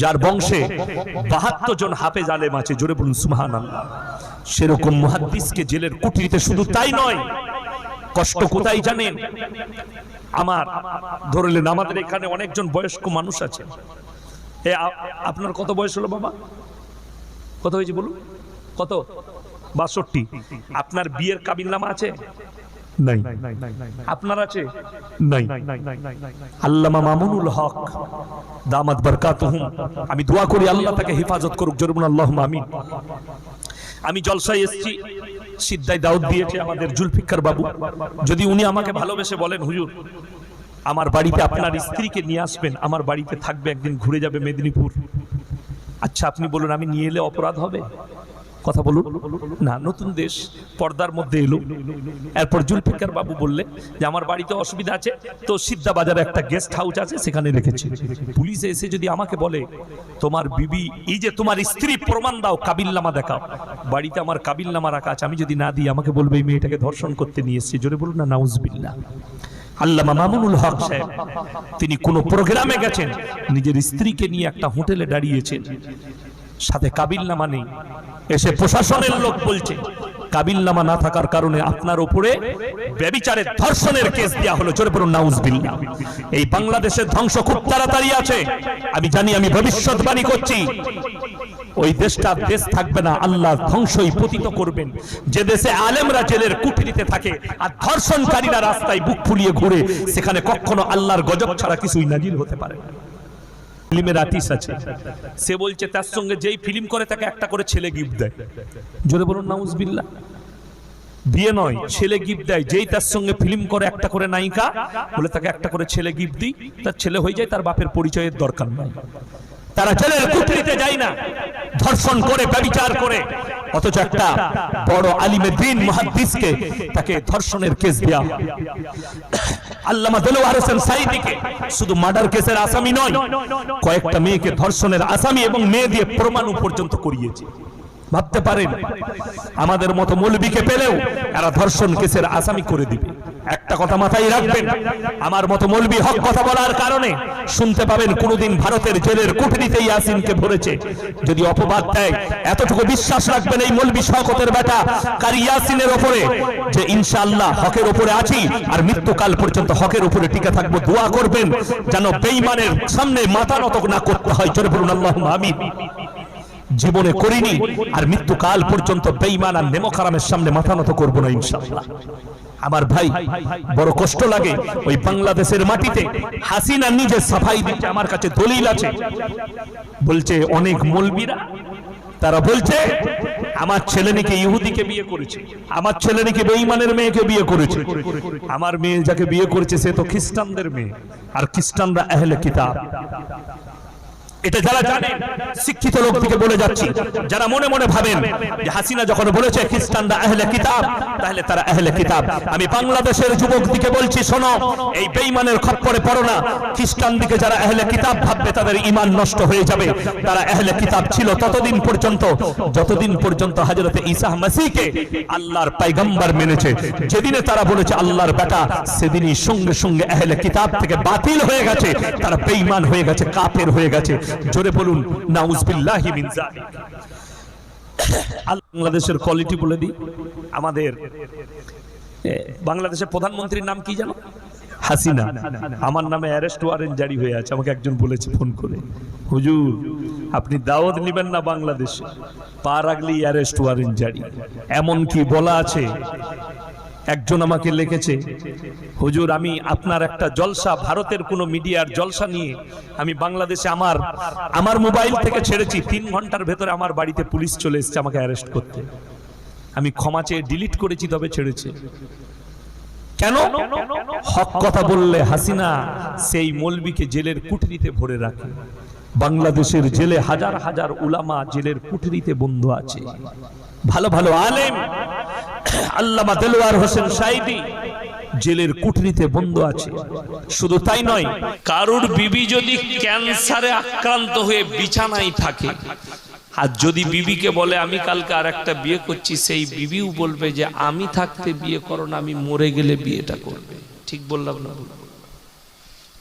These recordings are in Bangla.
যার বংশে বাহাত্তর জন হাফেজ আলেম আছে, জোরে বলুন সুমাহান সেরকম মুহাদ্দিসকে জেলের কুটিরিতে শুধু তাই নয়, কষ্ট কোথায় জানেন? আমার ধরলেন আমাদের এখানে অনেকজন বয়স্ক মানুষ আছে। আপনার কত বয়স হলো বাবা? কত হয়েছে বলুন? কত? বাষট্টি। আপনার বিয়ের কাবিল নামা আছে? নাই। আপনার আছে? নাই। আল্লামা মামুনুল হক দামাত বরকাতুহুম। আমি দোয়া করি আল্লাহ তাকে হেফাজত করুক। জরুন আল্লাহ আমিন। আমি জলসায় এসেছি সিদ্ধাই দাউদ দিয়েছে আমাদের জুলফিকার বাবু। যদি উনি আমাকে ভালোবেসে বলেন হুজুর আমার বাড়িতে আপনার স্ত্রীকে নিয়ে আসবেন আমার বাড়িতে থাকবে একদিন ঘুরে যাবে মেদিনীপুর। আচ্ছা আপনি বলুন আমি নিয়ে এলে অপরাধ হবে? কথা বলুন। না, নতুন দেশ, পর্দার মধ্যে এলো। এরপর জুলফিকার বাবু বললে যে, আমার বাড়িতে অসুবিধা আছে। তো সিদ্ধা বাজারে একটা গেস্ট হাউস আছে, সেখানে রেখেছি। পুলিশ এসে যদি আমাকে বলে, তোমার বিবি, এই যে তোমার স্ত্রী প্রমাণ দাও কাবিল কাবিল্লামা দেখাও। বাড়িতে আমার কাবিল্লামা রাখা আছে, আমি যদি না দিই, আমাকে বলবে, এই মেয়েটাকে ধর্ষণ করতে নিয়ে এসেছি। জোরে বলুন না নাউজবিল্লা আল্লামা মামুনুল হক সাহেব, তিনি কোন প্রোগ্রামে গেছেন, নিজের স্ত্রীকে নিয়ে একটা হোটেলে দাঁড়িয়েছেন। সাথে কাবিলনামা নেই। এসে প্রশাসনের লোক বলছে কাবিলনামা না থাকার কারণে আপনার উপরে ব্যবিচারের ধর্ষণের কেস দেওয়া হলো। জোরে পড়ুন নাউজবিল্লাহ। এই বাংলাদেশের ধ্বংস খুব তাড়াতাড়ি আছে। আমি জানি, আমি ভবিষ্যৎবাণী করছি। ওই দেশটা দেশ থাকবে না, আল্লাহ ধ্বংসই পতিত করবেন। যে দেশে আলেমরা জেলের কুঠরিতে থাকে আর ধর্ষণকারীরা রাস্তায় বুক ফুলিয়ে ঘুরে, সেখানে কখনো আল্লাহর গজব ছাড়া কিছুই নাজিল হতে পারে না। ফিল্মের আর্টিস্ট আছে। সে বলছে, তার সঙ্গে যেই ফিল্ম করে, তাকে একটা করে ছেলে গিফট দেয়। জোরে বলুন, নাউজবিল্লাহ। বিয়ে নয়, ছেলে গিফট দেয়। যেই তার সঙ্গে ফিল্ম করে, একটা করে নায়িকা, বলে তাকে একটা করে ছেলে গিফট দিই। তার ছেলে হয়ে যায়, তার বাপের পরিচয়ের দরকার নাই। তারা জেলের কুঠরিতে যায় না। ধর্ষণ করে, ব্যবিচার করে। অথচ একটা বড় আলিমে দিন মুহাদ্দিসকে তাকে ধর্ষণের কেস দেয়া হয়। আল্লামা দেলোয়ার হোসেন সাইদিকে শুধু মার্ডার কেসের আসামি নয়, কয়েকটা মেয়েকে ধর্ষণের আসামি এবং মেয়ে দিয়ে প্রমাণ পর্যন্ত করিয়েছে। ভাবতে পারেন, আমাদের মতো মৌলবীকে পেলেও এরা ধর্ষণ কেসের আসামি করে দিবে। একটা কথা মাথায় রাখবেন। আমার মতো মৌলবী হক কথা বলার কারণে শুনতে পাবেন কোনোদিন ভারতের জেলের কুঠরিতে ইয়াসিনকে ভরেছে যদি অপবাদ দেয়, এতটুকু বিশ্বাস রাখবেন এই মৌলবী শওকতের বেটা, কারি ইয়াসিনের ওপরে যে ইনশাআল্লাহ হকের ওপরে আছি আর মৃত্যুকাল পর্যন্ত হকের উপরে টিকে থাকব, দোয়া করবেন যেন বেঈমানের সামনে মাথা নত না করতে হয়। জোরে বলুন আল্লাহ আমিন। জীবনে করিনি আর মৃত্যুকাল পর্যন্ত বেঈমান আর নেমখারামের সামনে মাথা নত করব না ইনশাআল্লাহ। আমার ভাই, বড় কষ্ট লাগে ওই বাংলাদেশের মাটিতে হাসিনা নিজে সাফাই দিচ্ছে, আমার কাছে দলিল আছে। বলছে, অনেক মলবিরা, তারা বলছে, আমার ছেলে নাকি ইহুদিকে বিয়ে করেছে, আমার ছেলে নাকি বেঈমানের মেয়েকে বিয়ে করেছে, আমার মেয়ে যাকে বিয়ে করেছে সে তো খ্রিস্টানদের মেয়ে, আর খ্রিস্টানরা আহলে কিতাব। এটা যারা জানেন শিক্ষিত লোক থেকে বলে যাচ্ছি, যারা মনে মনে ভাবেন যে হাসিনা যখন বলেছে, খ্রিস্টানরা আহলে কিতাব তাহলে তারা আহলে কিতাব। আমি বাংলাদেশের যুবক দিকে বলছি, শোনো, এই বেঈমানের খপ্পরে পড়ো না। খ্রিস্টান দিকে যারা আহলে কিতাব ভাববে, তাদের ঈমান নষ্ট হয়ে যাবে। তারা আহলে কিতাব ছিল ততদিন পর্যন্ত, যতদিন পর্যন্ত হযরতে ঈসা মাসিহকে আল্লাহর পয়গম্বর মেনেছে। যেদিনে তারা বলেছে, আল্লাহর বেটা সেদিনই সঙ্গে সঙ্গে আহলে কিতাব থেকে বাতিল হয়ে গেছে। তারা বেঈমান হয়ে গেছে, কাফের হয়ে গেছে। জোরে বলুন, নাউজবিল্লাহি মিন আল্লাহ বাংলাদেশের কোয়ালিটি বলে দিই। আমাদের বাংলাদেশের প্রধানমন্ত্রীর নাম কি জানো হাসিনা। আমার নামে অ্যারেস্ট ওয়ারেন্ট জারি হয়ে আছে, আমাকে একজন বলেছে ফোন করে। হুজুর, আপনি দাওয়াত নেবেন না বাংলাদেশে। পা রাখলেই অ্যারেস্ট ওয়ারেন্ট জারি। এমন কি বলা আছে? একজন আমাকে লিখেছে হুজুর আমি আপনার একটা জলসা ভারতের কোন মিডিয়ার জলসা নিয়ে আমি বাংলাদেশে আমার আমার মোবাইল থেকে ছেড়েছি। তিন ঘণ্টার ভেতরে আমার বাড়িতে পুলিশ চলে এসেছে আমাকে অ্যারেস্ট করতে। আমি ক্ষমা চেয়ে ডিলিট করেছি তবে ছেড়েছে। কেন? হক কথা বললে হাসিনা সেই মলবিকে জেলের কুঠরিতে ভরে রাখে। বাংলাদেশের জেলে হাজার হাজার উলামা জেলের কুঠরিতে বন্ধু আছে। ভালো ভালো আলেম। আল্লামা দেলোয়ার হোসেন সাইদি জেলের কুঠরিতে বন্ধ আছে। শুধু তাই নয়, কারুর বিবি যদি ক্যান্সারে আক্রান্ত হয়ে বিছানায় থাকে, আর যদি বিবিকে বলে, আমি কালকে আর একটা বিয়ে করছি, সেই বিবিও বলবে যে, আমি থাকতে বিয়ে করো না, আমি মরে গেলে বিয়েটা করবে। ঠিক বললাম না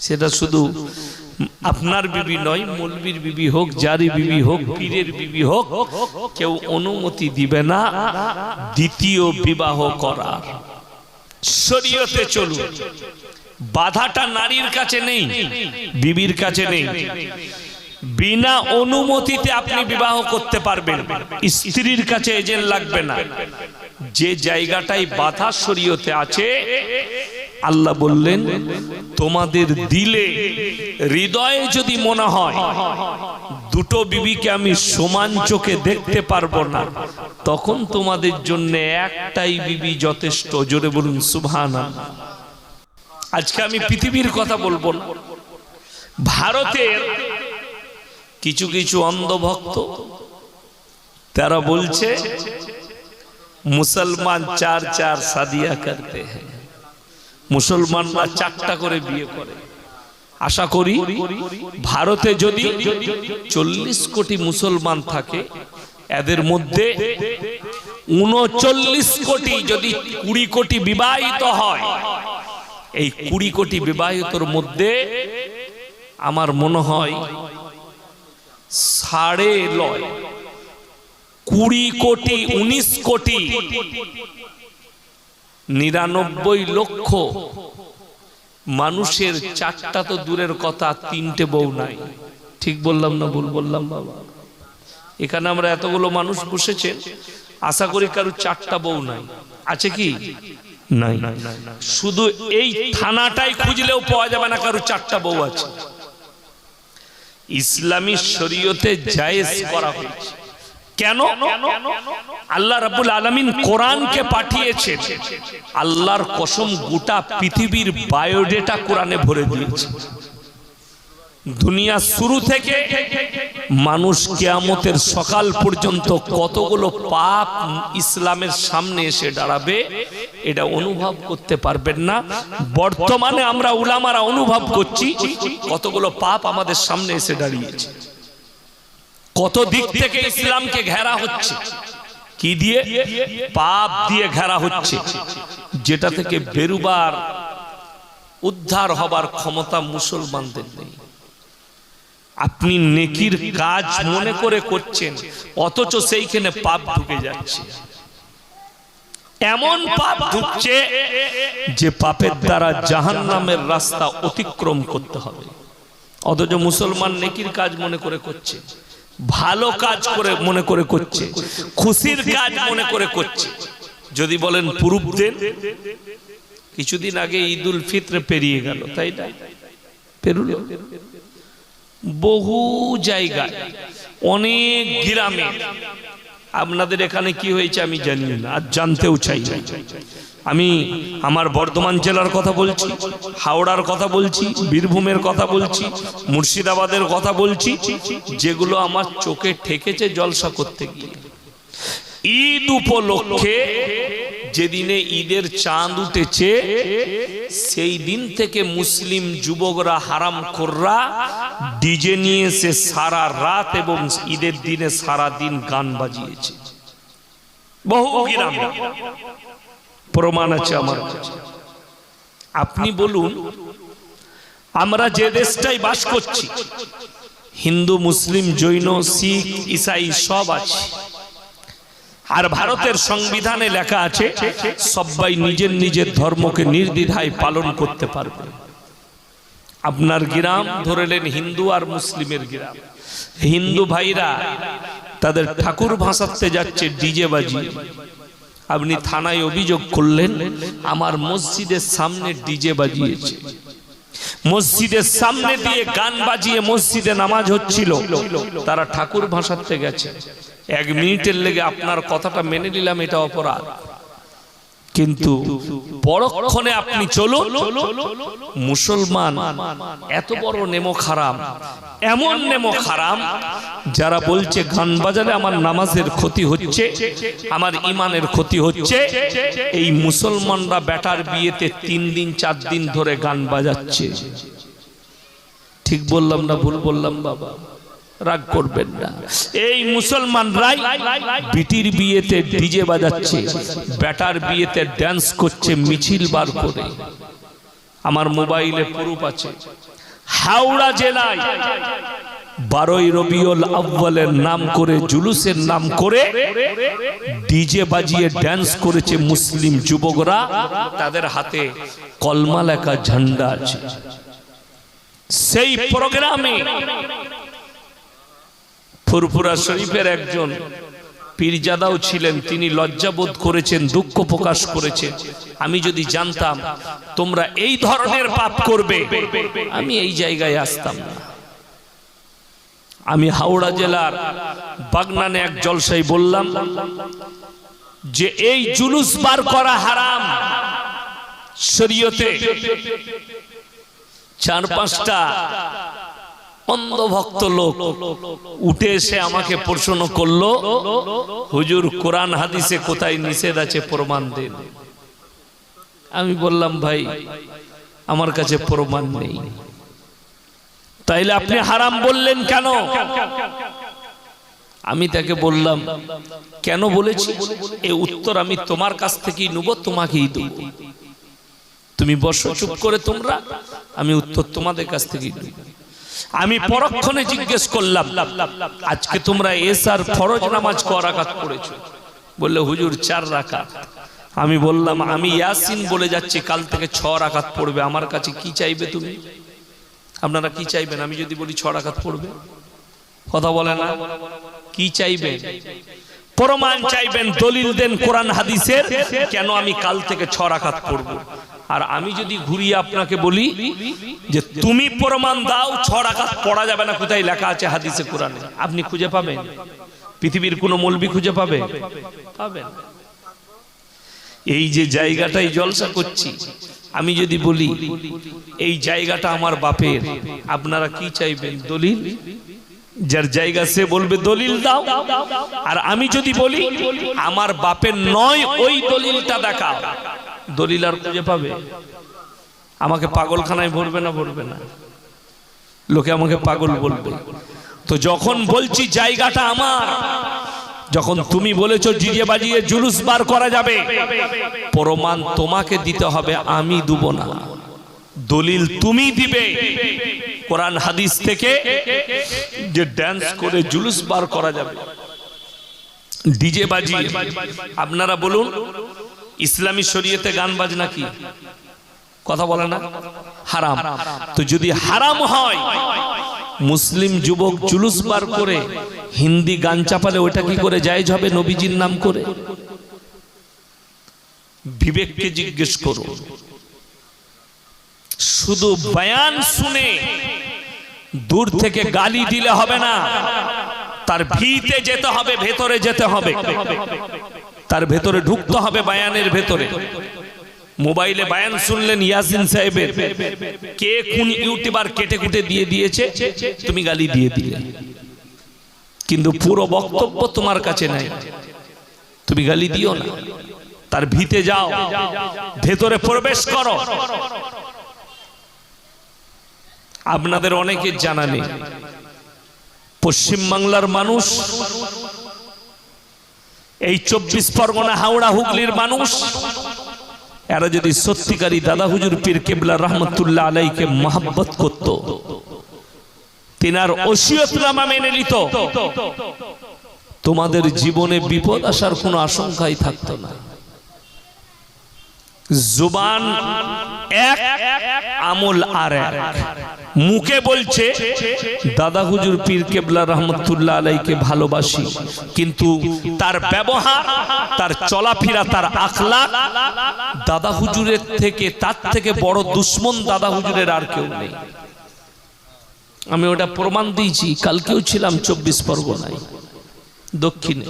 সেটা শুধু আপনার বিবি নয়, মলবির বিবি হোক জারি বিবি হোক, পীরের বিবি হোক, কেউ অনুমতি দিবে না দ্বিতীয় বিবাহ করার। শরীয়তে চলুন। বাধাটা নারীর কাছে নেই, বিবির কাছে নেই। বিনা অনুমতিতে আপনি বিবাহ করতে পারবেন, স্ত্রীর কাছে এজেন্ট লাগবে না। যে জায়গাটাই বাধা শরীয়তে আছে, আল্লাহ বললেন, তোমাদের দিলে হৃদয়ে যদি মনে হয়, দুটো বিবিকে আমি সমান চোখে দেখতে পারব না, তখন তোমাদের জন্য একটাই বিবি যথেষ্ট। জোরে বলুন সুভানা আজকে আমি পৃথিবীর কথা বলব না। ভারতের কিছু কিছু অন্ধভক্ত, তারা বলছে মুসলমান চার চার সাদিয়া করতে মুসলমানরা চারটা করে বিয়ে করে। আশা করি ভারতে যদি চল্লিশ কোটি মুসলমান থাকে, এদের মধ্যে উনচল্লিশ কোটি যদি কুড়ি কোটি বিবাহিত হয়, এই কুড়ি কোটি বিবাহিতর মধ্যে আমার মনে হয় সাড়ে লয় কুড়ি কোটি, উনিশ কোটি, নিরানব্বই লক্ষ মানুষের চারটা তো দূরের কথা, তিনটে বউ নাই। ঠিক বললাম না ভুল বললাম, বাবা? এখানে আমরা এতগুলো মানুষ বসেছে, আশা করি কারও চারটা বউ নাই। আছে কি? নাই। শুধু এই থানাটাই খুঁজলেও পাওয়া যাবে না কারও চারটা বউ আছে। ইসলামী শরীয়তে জায়েজ করা হয়েছে। কেন? আল্লাহ রাব্বুল আলামিন কোরআনকে পাঠিয়েছেন আল্লাহর কসম গোটা পৃথিবীর বায়োডেটা কোরআনে ভরে দিয়েছে। দুনিয়া শুরু থেকে মানুষ কেয়ামতের সকাল পর্যন্ত কতগুলো পাপ ইসলামের সামনে এসে দাঁড়াবে, এটা অনুভব করতে পারবেন না। বর্তমানে আমরা উলামারা অনুভব করছি, কতগুলো পাপ আমাদের সামনে এসে দাঁড়িয়েছে। কত দিক থেকে ইসলামকে ঘেরা হচ্ছে? কি দিয়ে? পাপ দিয়ে ঘেরা হচ্ছে। যেটা থেকে বেরুবার, উদ্ধার হবার ক্ষমতা মুসলমানদের নেই। আপনি নেকির কাজ মনে করে করছেন, অথচ সেইখানে পাপ ঢুকে যাচ্ছে। এমন পাপ ঢুকছে যে পাপের দ্বারা জাহান্নামের রাস্তা অতিক্রম করতে হবে। অথচ মুসলমান নেকির কাজ মনে করে করছে। ভালো কাজ করে মনে করে করছে। খুশির কাজ মনে করে করছে। যদি বলেন পুরুপ দেন কিছুদিন আগে ঈদ উল ফিত্র পেরিয়ে গেল তাই না? পেরুল। বহু জায়গায় অনেক গ্রামে। আপনাদের এখানে কি হয়েছে আমি জানি না আর জানতেও চাই আমি আমার বর্ধমান জেলার কথা বলছি, হাওড়ার কথা বলছি, বীরভূমের কথা বলছি, মুর্শিদাবাদের কথা বলছি, যেগুলো আমার চোখে ঠেকেছে জলসা করতে গিয়ে। ঈদ উপলক্ষে যেদিনে ঈদের চাঁদ উঠেছে, সেই দিন থেকে মুসলিম যুবকরা হারাম খোররা ডিজে নিয়ে এসে সারা রাত এবং ঈদের দিনে সারা দিন গান বাজিয়েছে। বহু গ্রামে। প্রমাণ আছে আমার। আপনি বলুন, আমরা যে দেশটাই বাস করছি, হিন্দু, মুসলিম, জৈন, শিখ, ইসাই, সব আছে। আর ভারতের সংবিধানে লেখা আছে, সবাই নিজের নিজের ধর্মকে নির্দ্বিধায় পালন করতে পারবে। আপনার গ্রাম ধরেলেন হিন্দু আর মুসলিমের গ্রাম। হিন্দু ভাইরা তাদের ঠাকুর ভাসাতে যাচ্ছে ডিজে বাজিয়ে। আপনি থানায় অভিযোগ করলেন, আমার মসজিদের সামনে ডিজে বাজিয়েছে। মসজিদের সামনে দিয়ে গান বাজিয়ে মসজিদে নামাজ হচ্ছিল। তারা ঠাকুর ভাসাতে গেছে। এক মিনিটের লেগে আপনার কথাটা মেনে নিলাম, এটা অপরাধ। কিন্তু পরক্ষণে আপনি চলুন, মুসলমান, এত বড় নেমো খারাম এমন নেমো খারাম যারা বলছে গান বাজালে আমার নামাজের ক্ষতি হচ্ছে, আমার ইমানের ক্ষতি হচ্ছে, এই মুসলমানরা বেটার বিয়েতে তিন দিন, চার দিন ধরে গান বাজাচ্ছে। ঠিক বললাম না ভুল বললাম বাবা? রাগ করবেন না। এই মুসলমানরাই বিটির বিয়েতে ডিজে বাজাচ্ছে, ব্যাটার বিয়েতে ড্যান্স করছে, মিছিল বার করে। আমার মোবাইলে প্রুফ আছে। হাওড়া জেলায় বারোই রবিউল আব্বালের নাম করে, জুলুসের নাম করে ডিজে বাজিয়ে ড্যান্স করেছে মুসলিম যুবকরা। তাদের হাতে কলমা লেখা ঝান্ডা আছে। সেই প্রোগ্রামে ফুরফুরা শরীফের একজন পীরজাদাও ছিলেন, তিনি লজ্জাবোধ করেছেন, দুঃখ প্রকাশ করেছেন আমি যদি জানতাম তোমরা এই ধরনের পাপ করবে, আমি এই জায়গায় আসতাম না। আমি হাওড়া জেলার বাগনানে এক জলসাই বললাম যে, এই জুলুস বার করা হারাম। শরীয়তে চার পাঁচটা অন্ধভক্ত লোক উঠে এসে আমাকে প্রশ্ন করল, হুজুর, কোরআন হাদিসে কোথায় নিষেধ আছে প্রমাণ দেন? আমি বললাম, ভাই, আমার কাছে প্রমাণ নেই। তাইলে আপনি হারাম বললেন কেন? আমি তাকে বললাম, কেন বলেছি? এই উত্তর আমি তোমার কাছ থেকেই নেব, তোমাকেই দেব। তুমি বসো, চুপ করে তোমরা, আমি উত্তর তোমাদের কাছ থেকেই নেব। আমি পরক্ষণে জিজ্ঞেস করলাম আজকে তোমরা এসার ফরজ নামাজ ক রাকাত বললে হুজুর চার রাকাত। আমি বললাম আমি ইয়াসিন বলে যাচ্ছি কাল থেকে ছ রাকাত পড়বে। আমার কাছে কি চাইবে তুমি? আপনারা কি চাইবেন? আমি যদি বলি ছ রাকাত পড়বে। কথা বলে না? কি চাইবেন? প্রমাণ চাইবেন দলিল দেন কোরআন হাদিসের কেন আমি কাল থেকে ছ রাকাত পড়ব? আর আমি যদি ঘুরিয়ে আপনাকে বলি যে তুমি প্রমাণ দাও ছ রাকাত পড়া যাবে না, কোথায় লেখা আছে হাদিসে, কোরআনে। আপনি খুঁজে পাবেন। পৃথিবীর কোনো মলবি খুঁজে পাবে? পাবেন। এই যে জায়গাটাই জলসা করছি, আমি যদি বলি, এই জায়গাটা আমার বাপের। আপনারা কি চাইবেন, দলিল? যার জায়গা সে বলবে, দলিল দাও। আর আমি যদি বলি, আমার বাপের নয়, ওই দলিলটা দেখাও। দলিল আর খুঁজে পাবে? আমাকে পাগলখানায় ভরবে না ভরবে না? লোকে আমাকে পাগল বলবে। তো যখন বলছি জায়গাটা আমার, যখন তুমি বলেছ জিজে বাজিয়ে জুলুস বার করা যাবে, প্রমাণ তোমাকে দিতে হবে, আমি দেব না। দলিল তুমি দিবে। কোরআন হাদিস থেকে যে ড্যান্স করে জুলুস বার করা যাবে। ডিজে বাজিয়ে, আপনারা বলুন ইসলামী শরীয়তে গান বাজনা কি? কথা বলে না? হারাম। তো যদি হারাম হয়, মুসলিম যুবক জুলুস বার করে হিন্দি গান চাপালে ওটা কি করে জায়েজ হবে নবীজির নাম করে? বিবেককে জিজ্ঞেস করুন শুধু বয়ান শুনে দূর থেকে গালি দিলে হবে না, তার ভিতে যেতে হবে, ভেতরে যেতে হবে। তার ভেতরে ঢুকতে হবে বায়ানের ভেতরে। মোবাইলে বায়ান শুনলেন ইয়াসিন সাহেবের। কে কোন ইউটিউবার কেটে কুটে দিয়ে দিয়েছে? তুমি গালি দিয়ে দিলে। কিন্তু পুরো বক্তব্য তোমার কাছে নাই। তুমি গালি দিও না। তার ভিতে যাও। ভেতরে প্রবেশ করো। আপনাদের অনেকে জানা নেই। পশ্চিম বাংলার মানুষ এই চব্বিশ পরগনা হাওড়া হুগলির মানুষ, এরা যদি সত্যিকারী দাদা হুজুর পীর কেবলা রহমতুল্লাহ আলাইকে মহাব্বত করত, তিনার ওসিয়তনামা মেনে নিত, তোমাদের জীবনে বিপদ আসার কোনো আশঙ্কাই থাকতো না। জুবান এক, আমল আর এক। মুখে বলছে, দাদা হুজুর পীর কেবলা রহমতুল্লাহ আলাইকে ভালোবাসি, কিন্তু তার ব্যবহার, তার চলাফেরা, তার আখলা দাদা হুজুরের থেকে, তার থেকে বড় দুশ্মন দাদা হুজুরের আর কেউ নেই। আমি ওটা প্রমাণ দিয়েছি, কালকেও ছিলাম চব্বিশ পরগনায়, দক্ষিণে।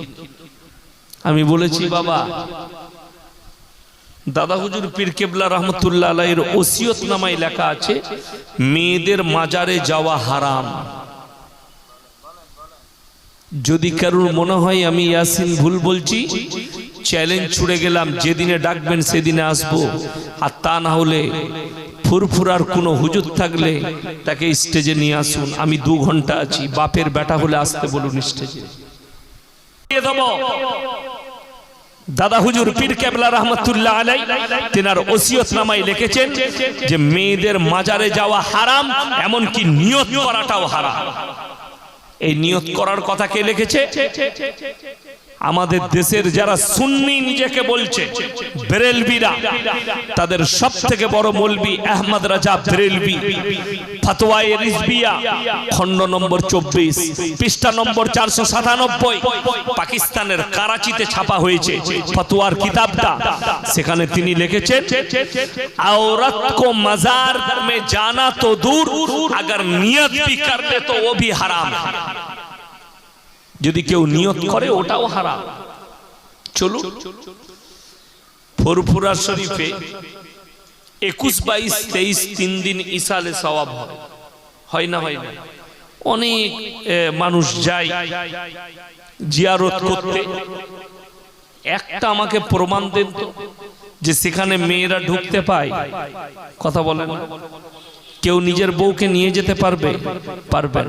আমি বলেছি, বাবা দাদা হুজুর পীর কেবলা রহমতুল্লাহ আলাইয়ের ওসিয়ত নামায় লেখা আছে, মেয়েদের মাজারে যাওয়া হারাম। যদি কারুর মনে হয় আমি ইয়াসিন ভুল বলছি, চ্যালেঞ্জ ছুড়ে গেলাম, যেদিনে ডাকবেন সেদিনে আসব। আর তা না হলে ফুরফুরার কোনো হুজুর থাকলে তাকে স্টেজে নিয়ে আসুন। আমি দু ঘণ্টা আছি, বাপের বেটা হলে আসতে বলুন স্টেজে। দেবো। দাদা হুজুর পীর কেবলা রহমতুল্লাহ আলাই, তেনার ওসিয়ত নামায় লিখেছেন যে মেয়েদের মাজারে যাওয়া হারাম, এমনকি নিয়ত করাটাও হারাম। এই নিয়ত করার কথা কে লিখেছে? আমাদের দেশের যারা সুন্নি নিজেকে বলছে বেরেলবিরা তাদের সব থেকে বড় মৌলবি আহমদ রাজা বেরেলবি ফতোয়ায়ে রিজবিয়া খণ্ড নম্বর চব্বিশ পৃষ্ঠা নম্বর চারশো সাতানব্বই পাকিস্তানের কারাচিতে ছাপা হয়েছে ফতোয়ার কিতাবটা সেখানে তিনি লিখেছেন औरत को मजार में जाना तो दूर अगर नियत भी कर ले तो वो भी हराम है যদি কেউ নিয়ত করে, ওটাও হারাম। চলুন। ফুরফুরা শরীফে একুশ, বাইশ, তেইশ, তিন দিন ইসালে সওয়াব হয়। না হয় না? অনেক মানুষ যায় জিয়ারত করতে। একটা আমাকে প্রমাণ দেন তো, যে সেখানে মেয়েরা ঢুকতে পায়। কথা বলেন। কেউ নিজের বউকে নিয়ে যেতে পারবে? পারবে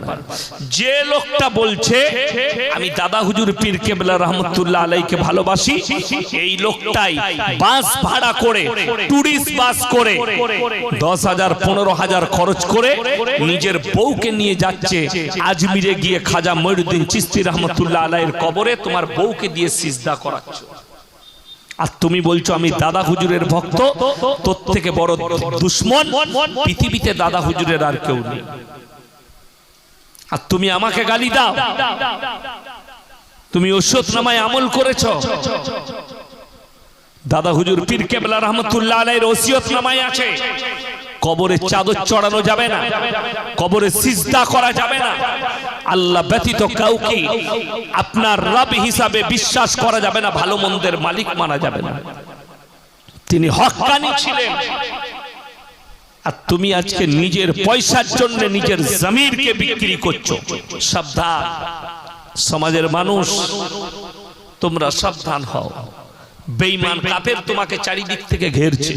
যে লোকটা বলছে, আমি দাদা হুজুর পীর কেবলা রহমতুল্লাহ আলাইকে ভালোবাসি। এই লোকটাই বাস ভাড়া করে, টুরিস্ট বাস করে, দশ হাজার, পনেরো হাজার খরচ করে নিজের বউকে নিয়ে যাচ্ছে আজমিরে গিয়ে খাজা ময়ুদ্দিন চিস্তি রহমতুল্লাহ আলাইয়ের কবরে। তোমার বউকে দিয়ে সিজদা করাচ্ছ। আর তুমি বলছো আমি দাদা হুজুরের ভক্ত, তোর থেকে বড় দুশ্মন, পৃথিবীতে দাদা হুজুরের আর কেউ নেই। আর তুমি আমাকে গালি দাও। তুমি ওষুধ নামায় আমল করেছ। দাদা হুজুর পীর কেবলা রহমতুল্লাহ আলাইয়ের ওসিয়ত নামায় আছে। কবরে চাদর চড়ানো যাবে না। কবরে সিজদা করা যাবে না। আল্লাহ ব্যতীত কাউকে আপনার রব হিসাবে বিশ্বাস করা যাবে না ভালো মন্দের মালিক মানা যাবে না। তিনি হকানি ছিলেন। আর তুমি আজকে নিজের পয়সার জন্য নিজের জমিরকে বিক্রি করছ। সাবধান। সমাজের মানুষ তোমরা সাবধান হও। বেঈমান কাপের তোমাকে চারিদিক থেকে ঘেরছে।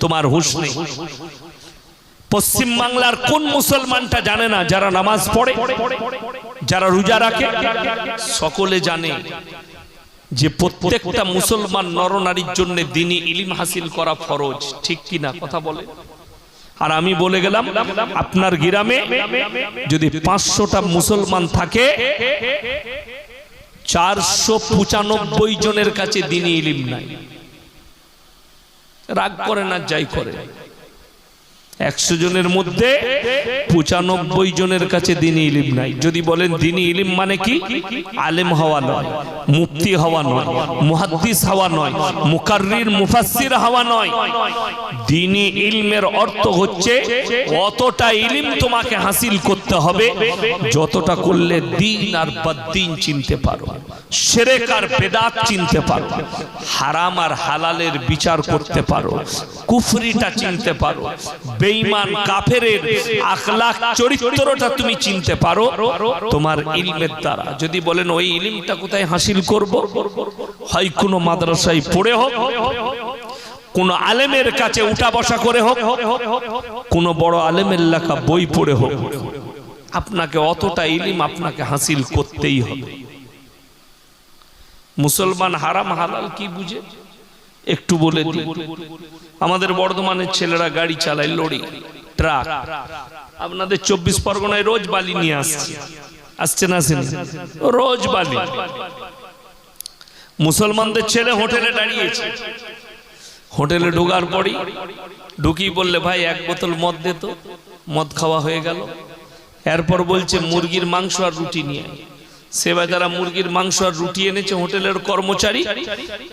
তোমার হুঁশ নেই। পশ্চিম বাংলার কোন মুসলমানটা জানে না যারা নামাজ পড়ে যারা রোজা রাখে? সকলে জানে যে প্রত্যেকটা মুসলমান নরনারীর জন্য দিনই ইলিম হাসিল করা ফরজ। ঠিক কি না? কথা বলে। আর আমি বলে গেলাম আপনার গ্রামে যদি পাঁচশোটা মুসলমান থাকে চারশো পঁচানব্বই জনের কাছে দিনই ইলিম নাই। রাগ করে না, যাই করে। একশো জনের মধ্যে পঁচানব্বই জনের কাছে দিনই ইলিম নাই। যদি বলেন দিনই ইলিম মানে কি? আলেম হওয়া নয়। মুক্তি হওয়া নয়, মুহাদ্দিস হওয়া নয়, মুকাররির মুফাসসির হওয়া নয়। দিনই ইলমের অর্থ হচ্ছে অতটা ইলিম তোমাকে হাসিল করতে হবে, যতটা করলে দিন আর বদ্দিন চিনতে পারো শিরক আর বেদাত চিনতে পারো, হারাম আর হালালের বিচার করতে পারো, কুফরিটা চিনতে পারো, বেঈমান কাফেরের আখলাক চরিত্রটা তুমি চিনতে পারো, তোমার ইলমের দ্বারা। যদি বলেন ওই ইলমটা কোথায় হাসিল করব। হয় কোনো মাদ্রাসায় পড়ে হোক, কোন আলেমের কাছে উঠা বসা করে হোক, কোন বড় আলেমের লেখা বই পড়ে হোক। আপনাকে অতটা ইলিম আপনাকে হাসিল করতেই হবে। মুসলমান হারাম হালাল কি বুঝে? একটু বলে দিই আমাদের বর্ধমানের ছেলেরা গাড়ি চালায় লরি, ট্রাক। আপনাদের চব্বিশ পরগনায় রোজ বালি নিয়ে আসছে। আসছে না রোজ বালি। মুসলমানদের ছেলে হোটেলে দাঁড়িয়েছে। হোটেলে ঢোকার পরই ঢুকি বললে, ভাই, এক বোতল মদ দে তো, মদ খাওয়া হয়ে গেল। এরপর বলছে, মুরগির মাংস আর রুটি নিয়ে আয়। সে বেচারা মুরগির মাংস আর রুটি এনেছে হোটেলের কর্মচারী।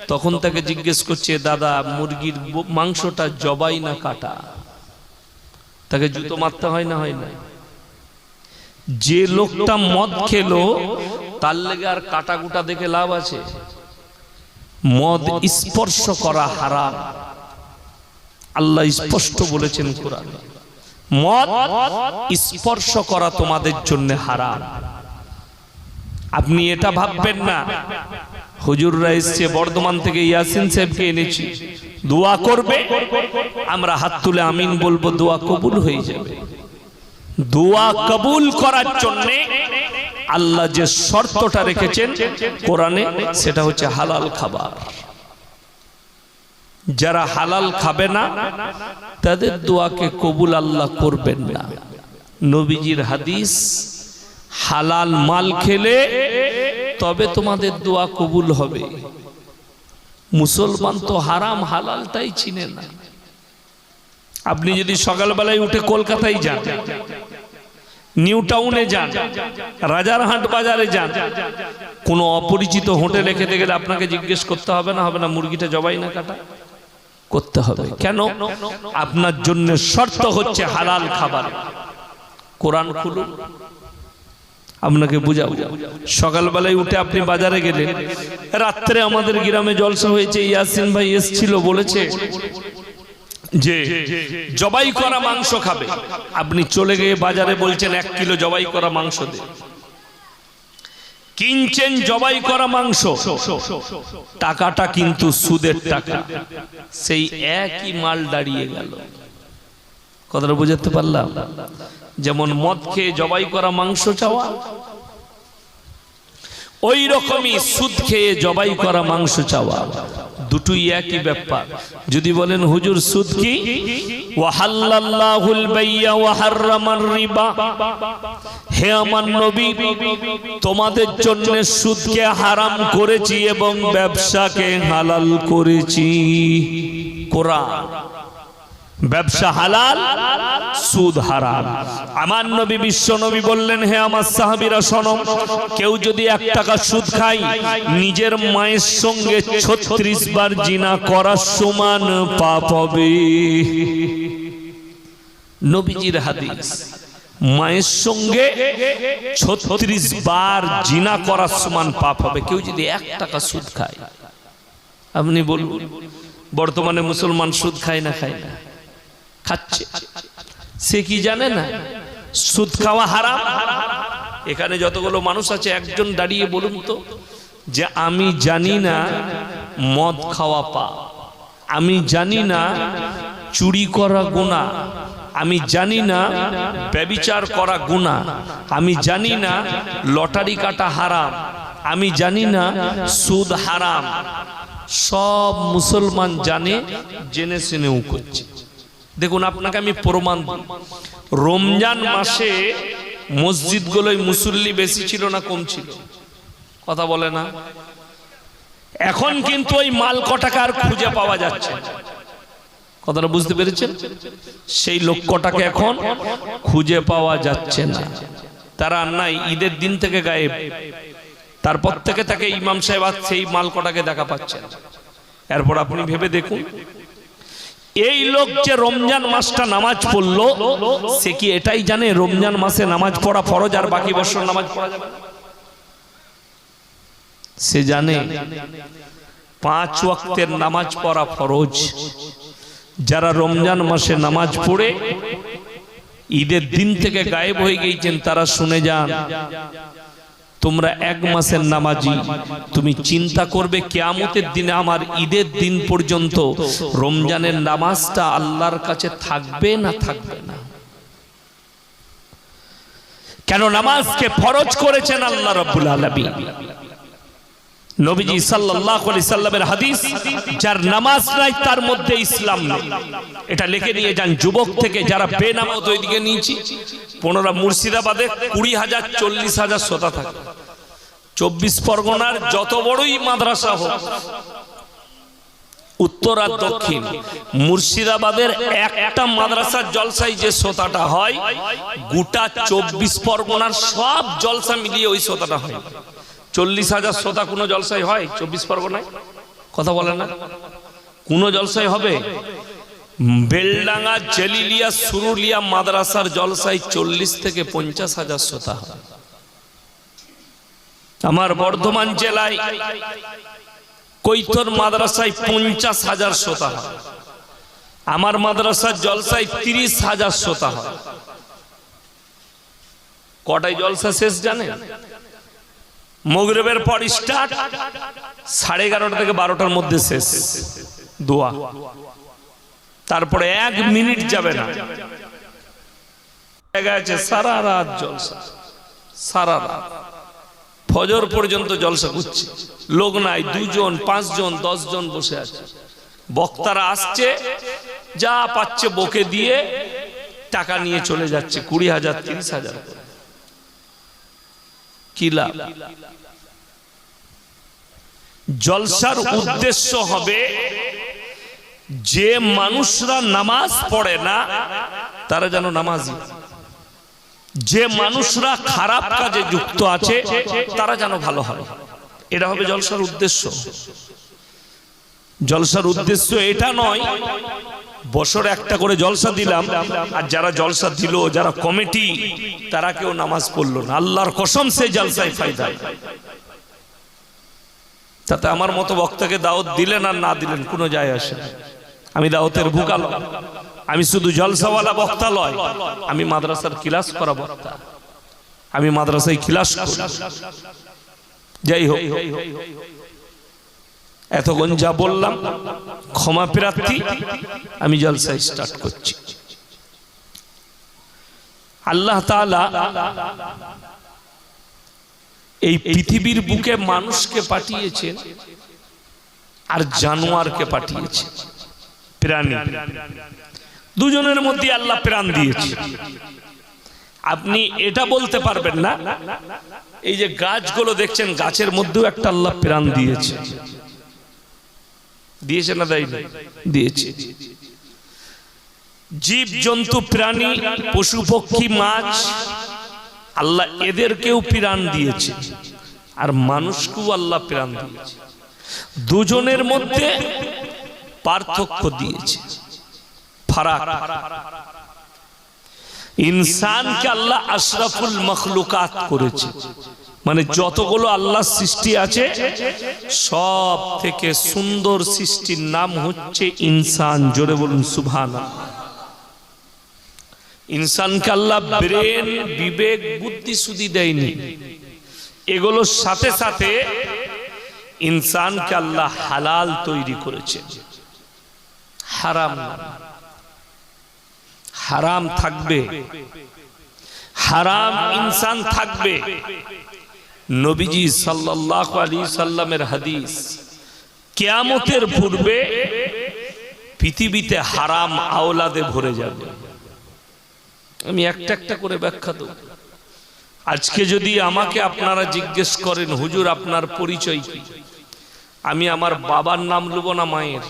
তখন তাকে জিজ্ঞেস করছে, দাদা, মুরগির মাংসটা জবাই না কাটা? তাকে জুতো মারতে হয় না হয় না। যে লোকটা মদ খেলো, তার লেগে আর কাটা কুটা দেখে লাভ আছে। মদ স্পর্শ করা হারাম। আল্লাহ স্পষ্ট বলেছেন কোরআন। মদ স্পর্শ করা তোমাদের জন্য হারাম। আপনি এটা ভাববেন না। হুজুররা এসছে বর্ধমান থেকে ইয়াসিন সাহেবকে এনেছি। দোয়া করবে। আমরা হাত তুলে আমিন বলব দোয়া কবুল হয়ে যাবে। দোয়া কবুল করার জন্য আল্লাহ যে শর্তটা রেখেছেন কোরআনে, সেটা হচ্ছে হালাল খাবার। যারা হালাল খাবে না, তাদের দোয়াকে কবুল আল্লাহ করবেন না। নবীজির হাদিস, হালাল মাল খেলে তবে তোমাদের দোয়া কবুল হবে। মুসলমান তো হারাম, হালাল তাই চিনে না। আপনি যদি সকালবেলায় উঠে কলকাতায় যান নিউ টাউনে যান, রাজারহাট বাজারে যান। কোনো অপরিচিত হোটেলে খেতে গেলে আপনাকে জিজ্ঞেস করতে হবে না হবে না মুরগিটা জবাই না কাটা? করতে হবে। কেন? আপনার জন্য শর্ত হচ্ছে হালাল খাবার। কোরআন খুলুন। আপনাকে বুঝাবো। সকালবেলায় উঠে আপনি বাজারে গেলেন। রাত্রে আমাদের গ্রামে জলসা হয়েছে, ইয়াসিন ভাই এসছিল, বলেছে যে জবাই করা মাংস খাবে। আপনি চলে গিয়ে বাজারে বলছেন, এক কিলো জবাই করা মাংস দে। কিনছেন জবাই করা মাংস, টাকাটা কিন্তু সুদের টাকা। সেই একই মাল দাঁড়িয়ে গেল। কথাটা বুঝাতে পারলাম? যেমন মদ খেয়ে জবাই করা মাংস চাওয়া ওই রকমই সুদ খেয়ে জবাই করা মাংস চাওয়া। দুটোই একই ব্যাপার। যদি বলেন, হুজুর, সুদ কি? হে আমার নবী, তোমাদের জন্য সুদকে হারাম করেছি এবং ব্যবসাকে হালাল করেছি। কোরআন। ব্যবসা হালাল, সুদ হারাম। আমার নবী বিশ্ব নবী বললেন, হে আমার সাহাবীরা সনম কেউ যদি এক টাকা সুদ খায়, নিজের মায়ের সঙ্গে ছত্রিশ বার জিনা করার সমান পাপ হবে। নবীজির হাদিস, মায়ের সঙ্গে ছত্রিশ বার জিনা করার সমান পাপ হবে। কেউ যদি এক টাকা সুদ খায়, আপনি বলুন, বর্তমানে মুসলমান সুদ খায় না খায় না? খাচ্ছে। সে কি জানে না? সুদ খাওয়া হারাম? এখানে যতগুলো মানুষ আছে, একজন দাঁড়িয়ে বলুন তো যে, আমি জানি না মদ খাওয়া পা আমি জানি না চুরি করা গুণা আমি জানি না ব্যবিচার করা গুণা আমি জানি না লটারি কাটা হারাম। আমি জানি না সুদ হারাম। সব মুসলমান জানে, জেনে শুনেও করছে। দেখুন, আপনাকে আমি প্রমাণ। রমজান মাসে মসজিদগুলোয় মুসল্লি বেশি ছিল না কম ছিল? কথা বলে না? এখন কিন্তু ওই মাল কটাকে আর খুঁজে পাওয়া যাচ্ছে। কথাটা বুঝতে পেরেছেন? সেই লক্ষ্যটাকে এখন খুঁজে পাওয়া যাচ্ছে না। তারা নাই, ঈদের দিন থেকে গায়েব। তারপর থেকে তাকে ইমাম সাহেব আর সেই মাল কটাকে দেখা পাচ্ছেন এরপর আপনি ভেবে দেখুন এই লোক যে রমজান মাসটা নামাজ পড়ল, সে কি এটাই জানে রমজান মাসে নামাজ পড়া ফরজ আর বাকি বছর নামাজ পড়া যাবে? সে জানে পাঁচ ওয়াক্তের নামাজ পড়া ফরজ। যারা রমজান মাসে নামাজ পড়ে, ঈদের দিন থেকে গায়েব হয়ে গিয়েছেন, তারা শুনে যান তোমরা এক মাসের নামাজি। তুমি চিন্তা করবে কেয়ামতের দিনে আমার ঈদের দিন পর্যন্ত রমজানের নামাজটা আল্লাহর কাছে থাকবে না থাকবে না? কেন নামাজকে ফরজ করেছেন আল্লাহ রব্বুল আলামিন? নবীজি সাল্লাল্লাহু আলাইহি সাল্লামের হাদিস, যার নামাজ নাই, তার মধ্যে ইসলাম নেই। এটা লিখে নিয়ে যান, যুবক থেকে যারা বেনামাজ ওইদিকে নিয়েছি, পনেরো মুর্শিদাবাদে কুড়ি হাজার, চল্লিশ হাজার শ্রোতা থাকে। চব্বিশ পরগনার যত বড়ই মাদ্রাসা হোক, উত্তর আর দক্ষিণ, মুর্শিদাবাদের একটা মাদ্রাসার জলসায় যে শ্রোতাটা হয়, গোটা চব্বিশ পরগনার সব জলসা মিলিয়ে ওই শ্রোতাটা হয়। চল্লিশ হাজার শ্রোতা কোনো জলসায় হয়? চব্বিশ পরগনায়? কথা বলে না। কোনো জলসায় হবে? বেলডাঙ্গা, জেলিলিয়া, সুরুলিয়া মাদ্রাসার জলসায় চল্লিশ থেকে পঞ্চাশ হাজার শ্রোতা হয় আমার বর্ধমান জেলায় কৈতর মাদ্রাসায় পঞ্চাশ হাজার শ্রোতা হয় আমার মাদ্রাসার জলসায় তিরিশ হাজার শ্রোতা হয় কটায় জলসা শেষ জানেন? মগরবের পর স্টার্ট সাড়ে এগারোটা থেকে বারোটার মধ্যে শেষ। দোয়া। তারপরে এক মিনিট যাবে না। জায়গা সারা রাত জলসা। সারা রাত। ফজর পর্যন্ত জলসা করছে। লোক নাই দুজন পাঁচজন জন বসে আছে। বক্তারা আসছে, যা পাচ্ছে বকে দিয়ে টাকা নিয়ে চলে যাচ্ছে, কুড়ি হাজার, তিরিশ হাজার করে। কি লাভ জলসার উদ্দেশ্য হবে যে মানুষরা নামাজ পড়ে না তারা যেন নামাজি। যে মানুষরা খারাপ কাজে যুক্ত আছে তারা যেন ভালো হবে এটা হবে জলসার উদ্দেশ্য। জলসার উদ্দেশ্য এটা নয়। বছর একটা করে জলসা দিলাম, আর যারা জলসা দিল, যারা কমিটি, তারা কেউ নামাজ পড়ল না। আল্লাহর কসম সে জলসায় ফায়দা। তাতে আমার মতো বক্তাকে দাওয়াত দিলেন আর না দিলেন, কোনো যায় আসে আমি দাওয়াতের ভুকাল। আমি শুধু জলসাওয়ালা বক্তা লয়, আমি মাদ্রাসার ক্লাস করা বক্তা। আমি মাদ্রাসায় ক্লাস যাই হোক এতক্ষণ যা বললাম, ক্ষমা প্রার্থী, আমি জলসা স্টার্ট করছি। আল্লাহ তাআলা এই পৃথিবীর বুকে মানুষকে পাঠিয়েছেন আর জানোয়ারকে পাঠিয়েছেন প্রাণী। দুজনের মধ্যে আল্লাহ প্রাণ দিয়েছে। আপনি এটা বলতে পারবেন না, এই যে গাছগুলো দেখছেন, গাছের মধ্যেও একটা আল্লাহ প্রাণ দিয়েছে। দিয়েছে না দেয়নি? দিয়েছে। জীব জন্তু প্রাণী পশু পক্ষী মাছ, আল্লাহ এদেরকেও প্রাণ দিয়েছে। আর মানুষকেও আল্লাহ প্রাণ দিয়েছে। দুজনের মধ্যে পার্থক্য দিয়েছে। ফারাক। ইনসানকে আল্লাহ আশরাফুল মখলুকাত করেছে। মানে যতগুলো আল্লাহ সৃষ্টি আছে সব থেকে সুন্দর সৃষ্টির নাম হচ্ছে ইনসান। জোরে বলুন সুবহানা ইনসানকে আল্লাহ ব্রেন, বিবেক, বুদ্ধি সুদি দেয়নি। এগুলোর সাথে সাথে ইনসানকে আল্লাহ হালাল তৈরি করেছে হারাম হারাম থাকবে। হারাম ইনসান থাকবে। নবীজি সাল্লাল্লাহু আলাইহি সাল্লামের হাদিস, কিয়ামতের পূর্বে পৃথিবীতে হারাম আওলাদে ভরে যাবে। আমি একটা একটা করে ব্যাখ্যা দেব। আজকে যদি আমাকে আপনারা জিজ্ঞেস করেন, হুজুর, আপনার পরিচয় কি? আমি আমার বাবার নাম লুব না মায়ের?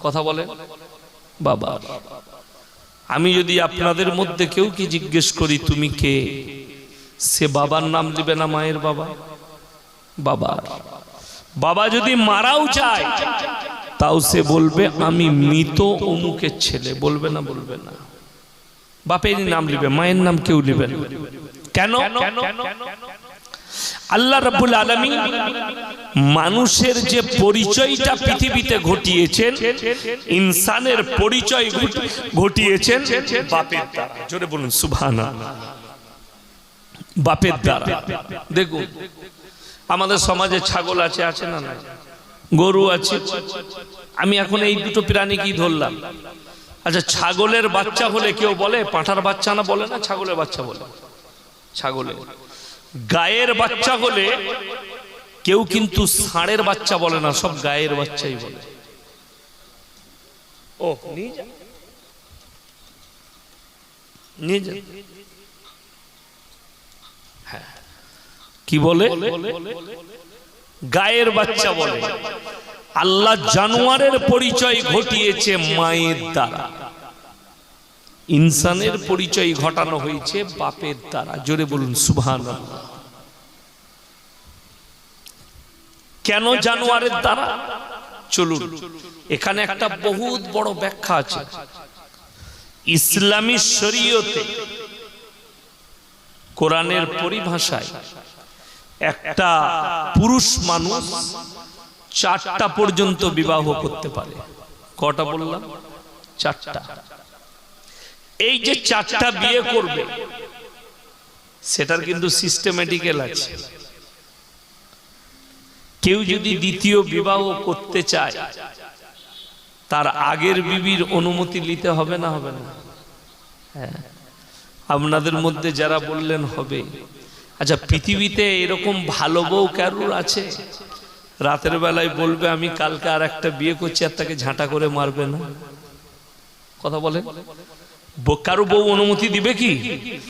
কথা বলেন। বাবা আমি যদি আপনাদের মধ্যে কেউ কি জিজ্ঞেস করি, তুমি কে? সে বাবার নাম দিবে না মায়ের বাবা। বাবার। বাবা যদি মারাও চায়, তাও সে বলবে, আমি মৃত অমুকের ছেলে। বলবে না বলবে না। বাপেরই নাম লিবে মায়ের নাম কেউ লিবে কেন? আল্লাহ রাব্বুল আলামিন মানুষের যে পরিচয়টা পৃথিবীতে ঘটিয়েছেন, ইনসানের পরিচয় ঘট- ঘটিয়েছেন বাপের দ্বারা। জোরে বলুন সুবহানা বাপের দ্বারা। দেখুন আমাদের সমাজে ছাগল আছে আছে না না গরু আছে। আমি এখন এই দুটো প্রাণীকেই ধরলাম। আচ্ছা ছাগলের বাচ্চা হলে কেউ বলে পাঁঠার বাচ্চা না বলে না ছাগলের বাচ্চা বলে? ছাগলে গায়ের বাচ্চা হলে কেউ কিন্তু ষাঁড়ের বাচ্চা বলে না সব গায়ের বাচ্চাই বলে। ও নিয়ে যা। নিয়ে যা। কি বলে? গায়ের বাচ্চা বলে। আল্লাহ জানোয়ারের পরিচয় ঘটিয়েছে মায়ের দ্বারা। ইনসানের পরিচয় ঘটানো হয়েছে বাপের দ্বারা। জোরে বলুন সুবহান কেন জানোয়ারের দ্বারা? চলুন, এখানে একটা বহুত বড় ব্যাখ্যা আছে। ইসলামী শরীয়তে কোরআনের পরিভাষায় একটা পুরুষ মানুষ চারটা পর্যন্ত বিবাহ করতে পারে। কটা বললাম? চারটা। এই যে চারটা বিয়ে করবে, সেটার কিন্তু সিস্টেমেটিক্যাল আছে। কেউ যদি দ্বিতীয় বিবাহ করতে চায়, তার আগের বিবির অনুমতি নিতে হবে না হবে না? হ্যাঁ। আপনাদের মধ্যে যারা বললেন হবে। আচ্ছা পৃথিবীতে এরকম ভালো বউ কারুর আছে? রাতের বেলায় বলবে, আমি কালকে আর একটা বিয়ে করছি, আর তাকে ঝাঁটা করে মারবে না। কথা বলে? কারও বউ অনুমতি দিবে কি?